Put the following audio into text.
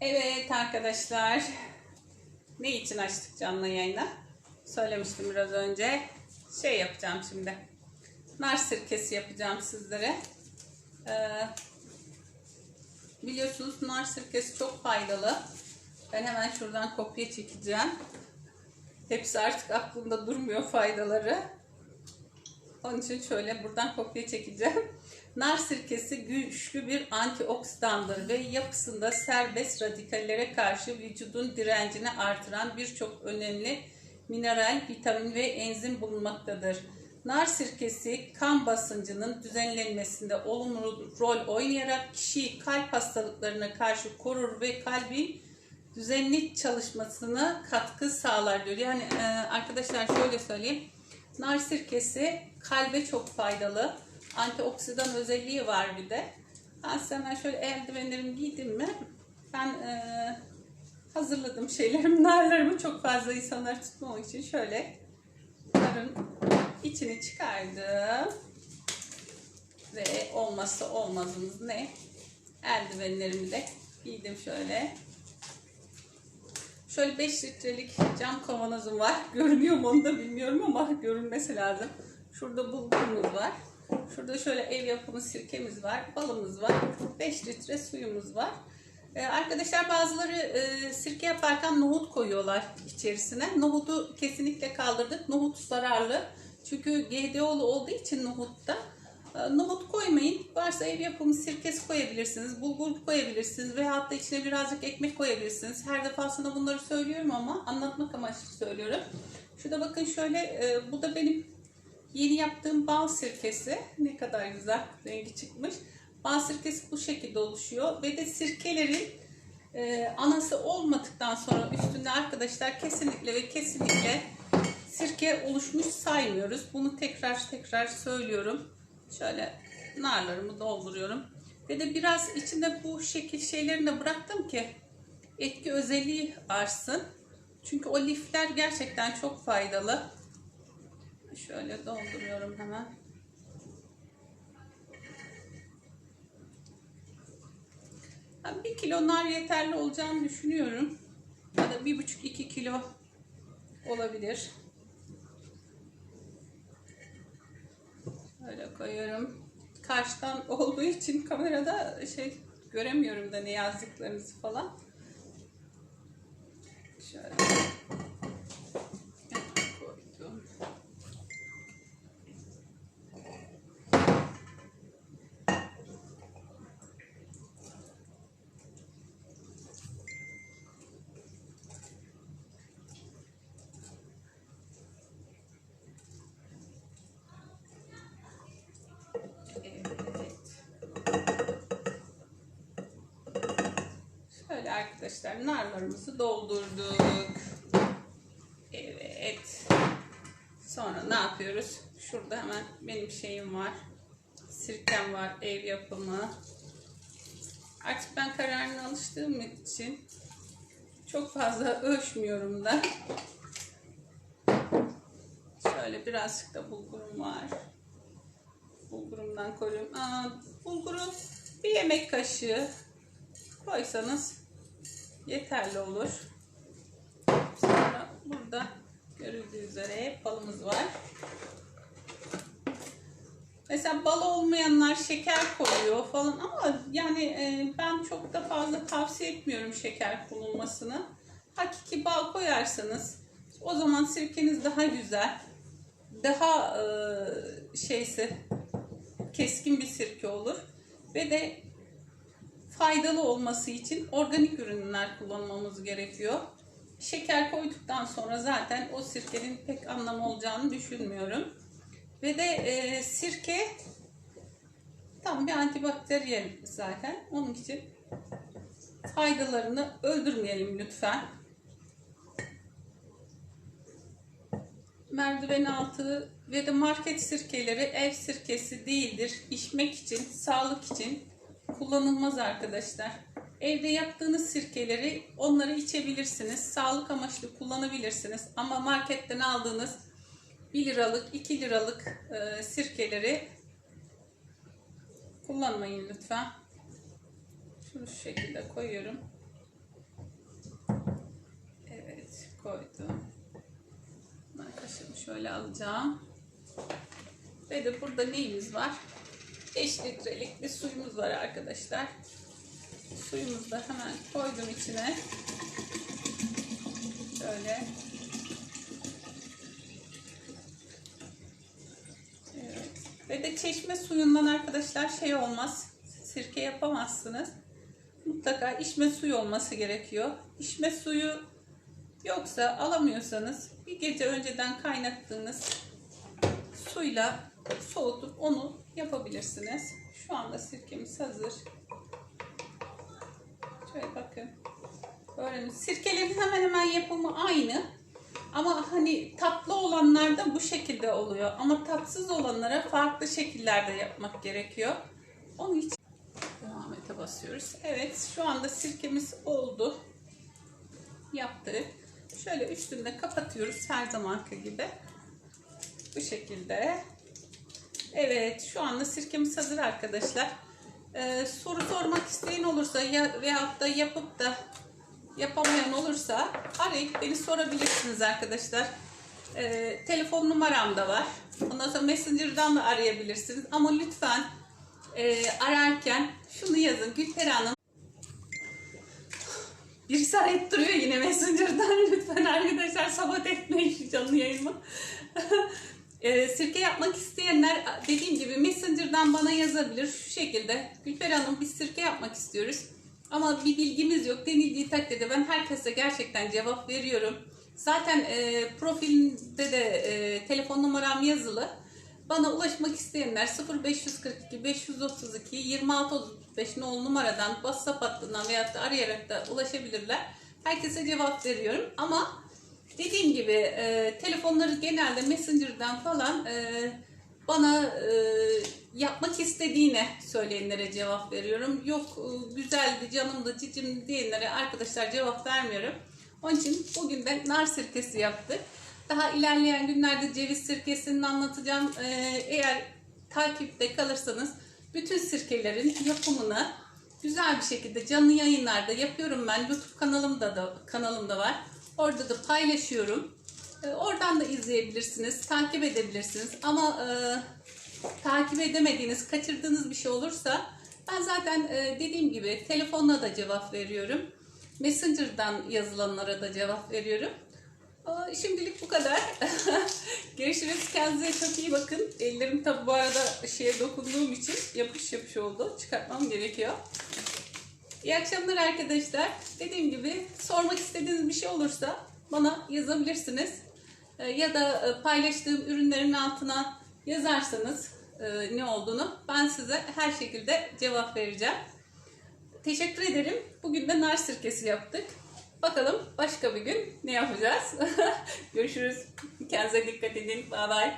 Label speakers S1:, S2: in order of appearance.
S1: Evet arkadaşlar. Ne için açtık canlı yayını? Söylemiştim biraz önce. Şey yapacağım şimdi. Nar sirkesi yapacağım sizlere. Ee, biliyorsunuz nar sirkesi çok faydalı. Ben hemen şuradan kopya çekeceğim. Hepsi artık aklımda durmuyor faydaları. Onun için şöyle buradan kopya çekeceğim. Nar sirkesi güçlü bir antioksidandır ve yapısında serbest radikallere karşı vücudun direncini artıran birçok önemli mineral, vitamin ve enzim bulunmaktadır. Nar sirkesi kan basıncının düzenlenmesinde olumlu rol oynayarak kişiyi kalp hastalıklarına karşı korur ve kalbin düzenli çalışmasına katkı sağlar diyor. Yani e, arkadaşlar şöyle söyleyeyim. Nar sirkesi kalbe çok faydalı. Antioksidan özelliği var bir de. Ben hemen şöyle eldivenlerimi giydim mi? Ben e, hazırladım şeylerimi, narlarımı çok fazla insanlar tutmamak için şöyle narın içini çıkardım. Ve olmazsa olmazımız ne? Eldivenlerimi de giydim şöyle. Şöyle 5 litrelik cam kavanozum var. Görünüyor mu onu da bilmiyorum ama görünmesi lazım. Şurada bulgurumuz var. Şurada şöyle ev yapımı sirkemiz var. Balımız var. 5 litre suyumuz var. Ee, arkadaşlar bazıları e, sirke yaparken nohut koyuyorlar içerisine. Nohutu kesinlikle kaldırdık. Nohut zararlı. Çünkü GDO'lu olduğu için nohutta e, Nohut koymayın. Varsa ev yapımı sirkesi koyabilirsiniz. Bulgur koyabilirsiniz. Veyahut da içine birazcık ekmek koyabilirsiniz. Her defasında bunları söylüyorum ama anlatmak amaçlı söylüyorum. Şurada bakın şöyle e, bu da benim yeni yaptığım bal sirkesi. Ne kadar güzel rengi çıkmış. Bal sirkesi bu şekilde oluşuyor. Ve de sirkelerin e, anası olmadıktan sonra üstünde arkadaşlar kesinlikle ve kesinlikle sirke oluşmuş saymıyoruz. Bunu tekrar tekrar söylüyorum. Şöyle narlarımı dolduruyorum. Ve de biraz içinde bu şekil şeylerini de bıraktım ki etki özelliği artsın. Çünkü o lifler gerçekten çok faydalı. Şöyle dolduruyorum hemen. Bir kilo nar yeterli olacağını düşünüyorum. Ya da bir buçuk iki kilo olabilir. Öyle koyuyorum. Karşıdan olduğu için kamerada şey göremiyorum da ne yazdıklarınızı falan. Şöyle. koydum. Evet. Arkadaşlar narlarımızı doldurduk. Evet. Sonra ne yapıyoruz? Şurada hemen benim şeyim var. Sirkem var ev yapımı. Artık ben kararına alıştığım için çok fazla ölçmüyorum da. Şöyle birazcık da bulgurum var bulgurumdan koyuyorum. Aa, bulguru bir yemek kaşığı koysanız yeterli olur. Sonra burada görüldüğü üzere balımız var. Mesela bal olmayanlar şeker koyuyor falan ama yani e, ben çok da fazla tavsiye etmiyorum şeker konulmasını. Hakiki bal koyarsanız o zaman sirkeniz daha güzel, daha e, şeyse keskin bir sirke olur ve de faydalı olması için organik ürünler kullanmamız gerekiyor. Şeker koyduktan sonra zaten o sirkenin pek anlamı olacağını düşünmüyorum. Ve de e, sirke tam bir antibakteriyel zaten. Onun için faydalarını öldürmeyelim lütfen. merdiven altı ve de market sirkeleri ev sirkesi değildir. İçmek için, sağlık için kullanılmaz arkadaşlar. Evde yaptığınız sirkeleri onları içebilirsiniz. Sağlık amaçlı kullanabilirsiniz. Ama marketten aldığınız 1 liralık, 2 liralık e, sirkeleri kullanmayın lütfen. Şunu şu şekilde koyuyorum. koydum. Ben kaşığımı şöyle alacağım. Ve de burada neyimiz var? 5 litrelik bir suyumuz var arkadaşlar. Suyumuzu da hemen koydum içine. Şöyle. Evet. Ve de çeşme suyundan arkadaşlar şey olmaz. Sirke yapamazsınız. Mutlaka içme suyu olması gerekiyor. İçme suyu yoksa alamıyorsanız bir gece önceden kaynattığınız suyla soğutup onu yapabilirsiniz. Şu anda sirkemiz hazır. Şöyle bakın. Böyle sirkelerin hemen hemen yapımı aynı. Ama hani tatlı olanlar da bu şekilde oluyor. Ama tatsız olanlara farklı şekillerde yapmak gerekiyor. Onun için devam ete basıyoruz. Evet şu anda sirkemiz oldu. Yaptık. Şöyle üstünde kapatıyoruz her zamanki gibi. Bu şekilde. Evet şu anda sirkemiz hazır arkadaşlar. Ee, soru sormak isteyen olursa ya veyahut da yapıp da yapamayan olursa arayıp beni sorabilirsiniz arkadaşlar. Ee, telefon numaram da var. Ondan sonra Messenger'dan da arayabilirsiniz. Ama lütfen e, ararken şunu yazın. Gülper Hanım Birisi arayıp duruyor yine Messenger'dan. Lütfen arkadaşlar sabot etmeyin canlı yayımı. e, sirke yapmak isteyenler dediğim gibi Messenger'dan bana yazabilir şu şekilde. Gülper Hanım biz sirke yapmak istiyoruz. Ama bir bilgimiz yok. Denildiği takdirde ben herkese gerçekten cevap veriyorum. Zaten e, profilimde de e, telefon numaram yazılı. Bana ulaşmak isteyenler 0542 532 2635 nol numaradan WhatsApp hattından veyahut da arayarak da ulaşabilirler. Herkese cevap veriyorum ama dediğim gibi e, telefonları genelde Messenger'dan falan e, bana e, yapmak istediğine söyleyenlere cevap veriyorum. Yok e, güzeldi, canımdı, cicim diyenlere arkadaşlar cevap vermiyorum. Onun için bugün de nar sirkesi yaptık. Daha ilerleyen günlerde ceviz sirkesini anlatacağım. Ee, eğer takipte kalırsanız bütün sirkelerin yapımını güzel bir şekilde canlı yayınlarda yapıyorum ben. YouTube kanalımda da kanalımda var. Orada da paylaşıyorum. Ee, oradan da izleyebilirsiniz, takip edebilirsiniz. Ama e, takip edemediğiniz, kaçırdığınız bir şey olursa ben zaten e, dediğim gibi telefonla da cevap veriyorum. Messenger'dan yazılanlara da cevap veriyorum. Aa, Şimdilik bu kadar. Görüşürüz. Kendinize çok iyi bakın. Ellerim tabi bu arada şeye dokunduğum için yapış yapış oldu. Çıkartmam gerekiyor. İyi akşamlar arkadaşlar. Dediğim gibi sormak istediğiniz bir şey olursa bana yazabilirsiniz. Ee, Ya da e, paylaştığım ürünlerin altına yazarsanız e, ne olduğunu ben size her şekilde cevap vereceğim. Teşekkür ederim. Bugün de nar sirkesi yaptık. Bakalım başka bir gün ne yapacağız? Görüşürüz. Kendinize dikkat edin. Bye bye.